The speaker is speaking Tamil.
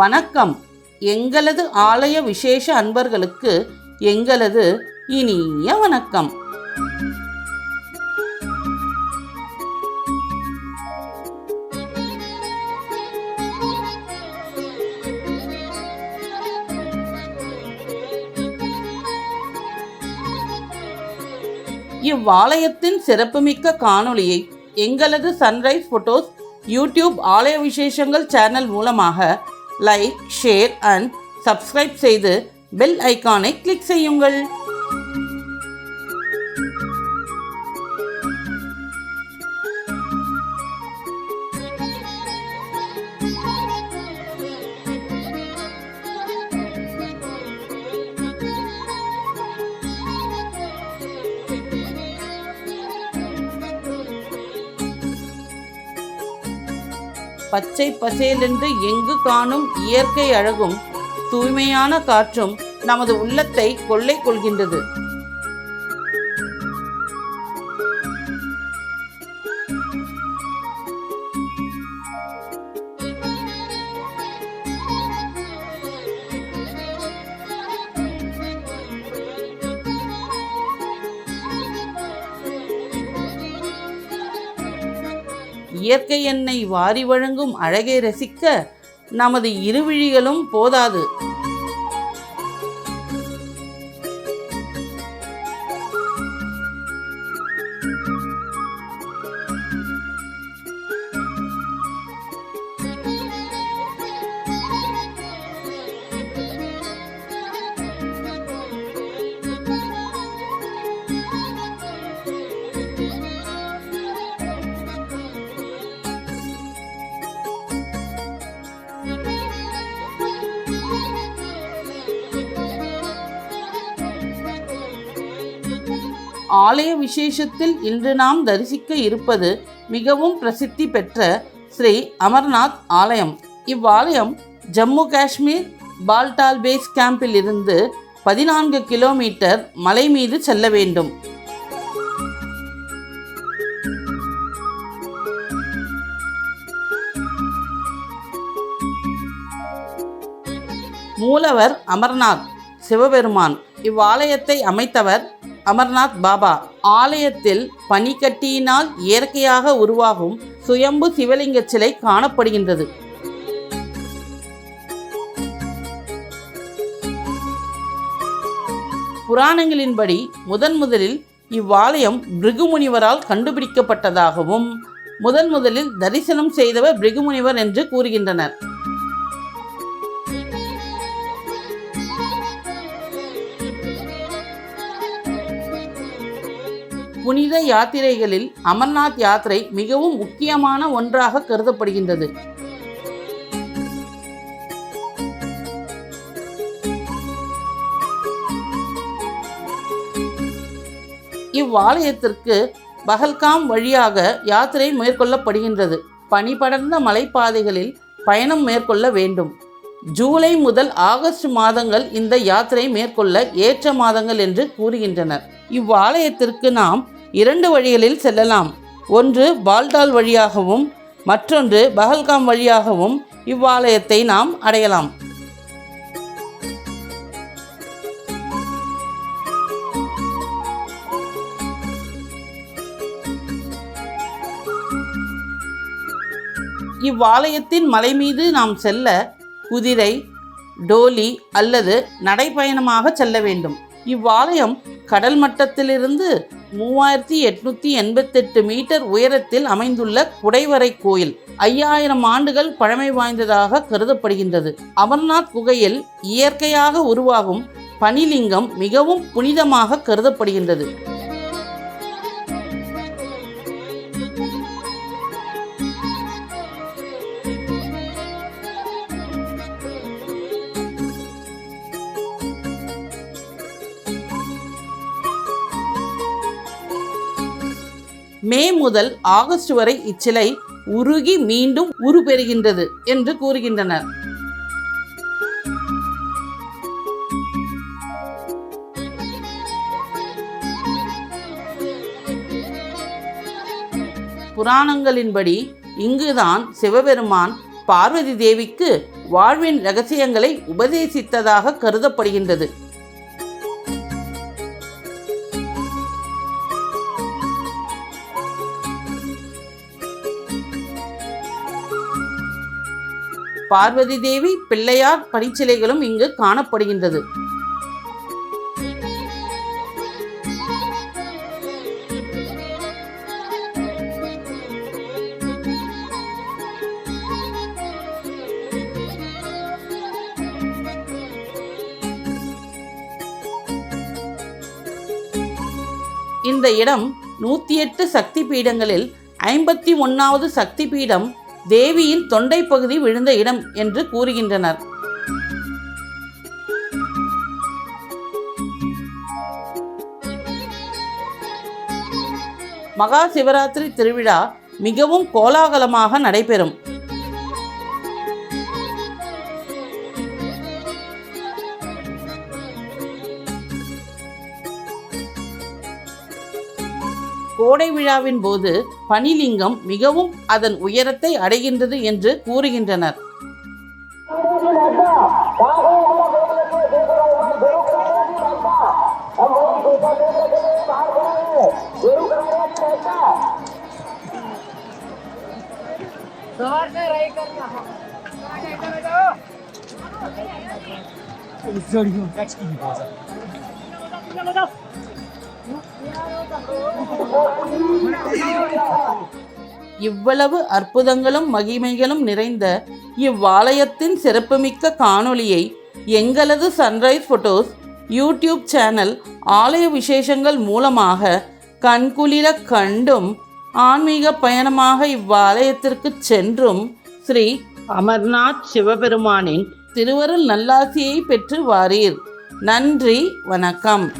வணக்கம். எங்களது ஆலய விசேஷ அன்பர்களுக்கு எங்களது இனிய வணக்கம். இவ்வாலயத்தின் சிறப்புமிக்க காணொளியை எங்களது சன்ரைஸ் ஃபோட்டோஸ் யூடியூப் ஆலய விசேஷங்கள் சேனல் மூலமாக லைக் ஷேர் அண்ட் சப்ஸ்கிரைப் செய்து பெல் ஐக்கானை கிளிக் செய்யுங்கள். பச்சை பசேலென்று எங்கு காணும் இயற்கை அழகும் தூய்மையான காற்றும் நமது உள்ளத்தை கொள்ளை கொள்கின்றது. இயற்கை எண்ணெய் வாரி வழங்கும் அழகை ரசிக்க நமது இருவிழிகளும் போதாது. ஆலய விசேஷத்தில் இன்று நாம் தரிசிக்க இருப்பது மிகவும் பிரசித்தி பெற்ற ஸ்ரீ அமர்நாத் ஆலயம். இவ்வாலயம் ஜம்மு காஷ்மீர் பால்டால் பேஸ் கேம்பில் இருந்து பதினான்கு கிலோமீட்டர் மலை மீது செல்ல வேண்டும். மூலவர் அமர்நாத் சிவபெருமான். இவ்வாலயத்தை அமைத்தவர் அமர்நாத் பாபா ஆலயத்தில் பனிக்கட்டியினால் இயற்கையாக உருவாகும் சுயம்பு சிவலிங்க சிலை காணப்படுகின்றது. புராணங்களின்படி முதன் முதலில் இவ்வாலயம் பிருகுமுனிவரால் கண்டுபிடிக்கப்பட்டதாகவும் முதன் முதலில் தரிசனம் செய்தவர் பிருகுமுனிவர் என்று கூறுகின்றனர். புனித யாத்திரைகளில் அமர்நாத் யாத்திரை மிகவும் முக்கியமான ஒன்றாக கருதப்படுகின்றது. இவ்வாலயத்திற்கு பகல்காம் வழியாக யாத்திரை மேற்கொள்ளப்படுகின்றது. பனிபடர்ந்த மலைப்பாதைகளில் பயணம் மேற்கொள்ள வேண்டும். ஜூலை முதல் ஆகஸ்ட் மாதங்கள் இந்த யாத்திரை மேற்கொள்ள ஏற்ற மாதங்கள் என்று கூறுகின்றனர். இவ்வாலயத்திற்கு நாம் இரண்டு வழிகளில் செல்லலாம். ஒன்று பால்டால் வழியாகவும் மற்றொன்று பகல்காம் வழியாகவும் இவ்வாலயத்தை நாம் அடையலாம். இவ்வாலயத்தின் மலை மீது நாம் செல்ல குதிரை டோலி அல்லது நடைப்பயணமாக செல்ல வேண்டும். இவ்வாலயம் கடல் மட்டத்திலிருந்து மூவாயிரத்தி எட்நூத்தி எண்பத்தெட்டு மீட்டர் உயரத்தில் அமைந்துள்ள குடைவரை கோயில் ஐயாயிரம் ஆண்டுகள் பழமை வாய்ந்ததாக கருதப்படுகின்றது. அமர்நாத் குகையில் இயற்கையாக உருவாகும் பனிலிங்கம் மிகவும் புனிதமாக கருதப்படுகின்றது. மே முதல் ஆகஸ்ட் வரை இச்சிலை உருகி மீண்டும் உருப்பெறுகின்றது என்று கூறுகின்றனர். புராணங்களின்படி இங்குதான் சிவபெருமான் பார்வதி தேவிக்கு வாழ்வின் ரகசியங்களை உபதேசித்ததாக கருதப்படுகின்றது. பார்வதி தேவி பிள்ளையார் பனிச்சிலைகளும் இங்கு காணப்படுகின்றது. இந்த இடம் நூற்றி எட்டு சக்தி பீடங்களில் ஐம்பத்தி ஒன்றாவது சக்தி பீடம் தேவியின் தொண்டை பகுதி விழுந்த இடம் என்று கூறுகின்றனர். மகா சிவராத்திரி திருவிழா மிகவும் கோலாகலமாக நடைபெறும். கோடை விழாவின் போது பனிலிங்கம் மிகவும் அதன் உயரத்தை அடைகின்றது என்று கூறுகின்றனர். இவ்வளவு அற்புதங்களும் மகிமைகளும் நிறைந்த இவ்வாலயத்தின் சிறப்புமிக்க காணொளியை எங்களது சன்ரைஸ் ஃபோட்டோஸ் யூடியூப் சேனல் ஆலய விசேஷங்கள் மூலமாக கண்குளிர கண்டும் ஆன்மீக பயணமாக இவ்வாலயத்திற்கு சென்றும் ஸ்ரீ அமர்நாத் சிவபெருமானின் திருவருள் நல்லாசியை பெற்று வாரீர். நன்றி வணக்கம்.